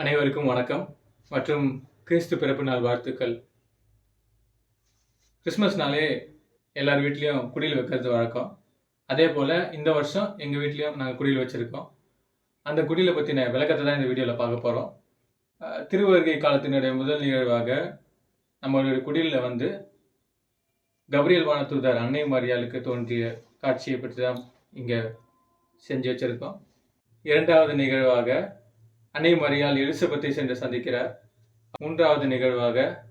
அனைவருக்கும் வணக்கம் மற்றும் கிறிஸ்து பிறப்பு நாள் வாழ்த்துக்கள். கிறிஸ்மஸ்னாலே எல்லார் வீட்லேயும் குடியில் வைக்கிறது வழக்கம். அதே போல் இந்த வருஷம் எங்கள் வீட்லேயும் நாங்கள் குடியில் வச்சுருக்கோம். அந்த குடியில் பற்றின விளக்கத்தை தான் இந்த வீடியோவில் பார்க்க போகிறோம் திருவருகை காலத்தினுடைய முதல் நிகழ்வாக நம்மளுடைய குடியில் வந்து கபரியல் வானத்தூதர் அன்னை மரியாளுக்கு தோன்றிய காட்சியை பற்றி தான் இங்கே செஞ்சு வச்சுருக்கோம். இரண்டாவது நிகழ்வாக அன்னை மரியால் எலிசபெத்தை சென்று சந்திக்கிறார். மூன்றாவது நிகழ்வாக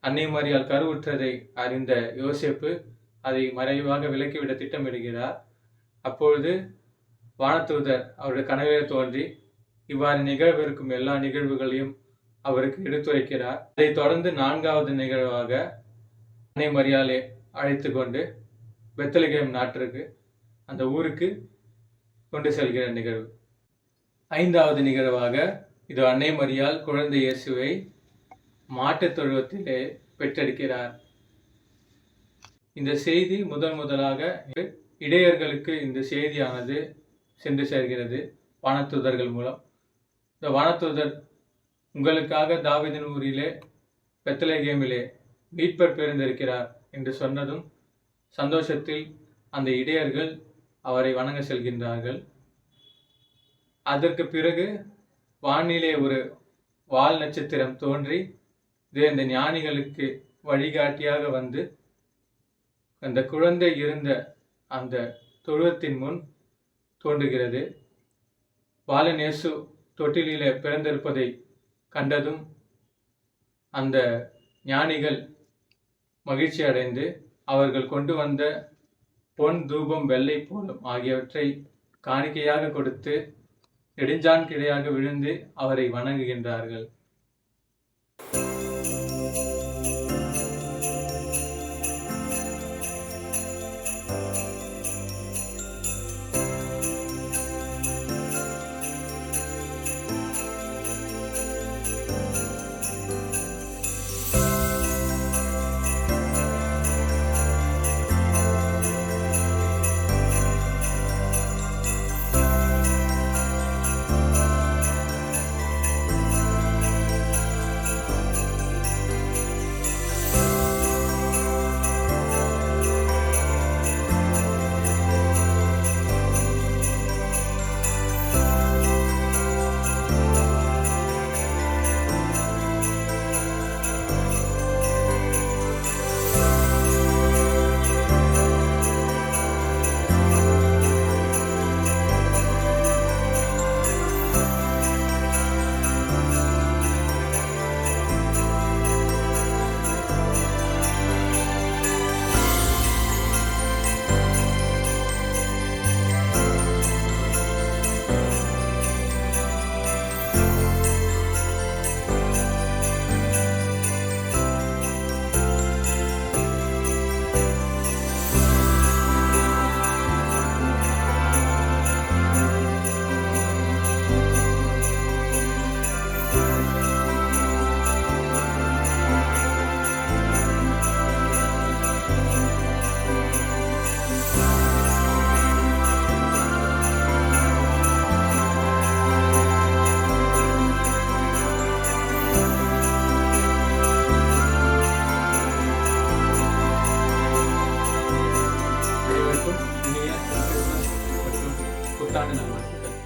அன்னை மரியால் கருவுற்றதை அறிந்த யோசிப்பு அதை மறைவாக விலக்கிவிட திட்டமிடுகிறார். அப்பொழுது வானத்தூதர் அவருடைய கனவிலே தோன்றி இவ்வாறு நிகழ்விருக்கும் எல்லா நிகழ்வுகளையும் அவருக்கு எடுத்துரைக்கிறார். அதைத் தொடர்ந்து நான்காவது நிகழ்வாக அன்னை மரியாலை அழைத்து கொண்டு பெத்தலகேம் நாட்டிற்கு அந்த ஊருக்கு கொண்டு செல்கிற நிகழ்வு. ஐந்தாவது நிகழ்வாக இது அன்னை மரியால் குழந்தை இயேசுவை மாட்டுத் தொழுவத்திலே பெற்றெடுக்கிறார். இந்த செய்தி முதன் முதலாக இடையர்களுக்கு இந்த செய்தியானது சென்று சேர்கிறது வானத்துதர்கள் மூலம். இந்த வானத்தூதர் உங்களுக்காக தாவிதன் ஊரிலே பெத்தலேகேமிலே மீட்பர் பிறந்திருக்கிறார் என்று சொன்னதும் சந்தோஷத்தில் அந்த இடையர்கள் அவரை வணங்க செல்கின்றார்கள். அதற்கு பிறகு வானிலே ஒரு வால் நட்சத்திரம் தோன்றி இது இந்த ஞானிகளுக்கு வழிகாட்டியாக வந்து அந்த குழந்தை இருந்த அந்த தொழுவத்தின் முன் தோன்றுகிறது. பாலநேசு தொட்டிலிலே பிறந்திருப்பதை கண்டதும் அந்த ஞானிகள் மகிழ்ச்சி அடைந்து அவர்கள் கொண்டு வந்த பொன் தூபம் வெள்ளை போலும் ஆகியவற்றை காணிக்கையாக கொடுத்து நெடுஞ்சான் கிடையாக விழுந்து அவரை வணங்குகின்றார்கள்.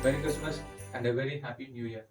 Satan Christmas and a very happy new year.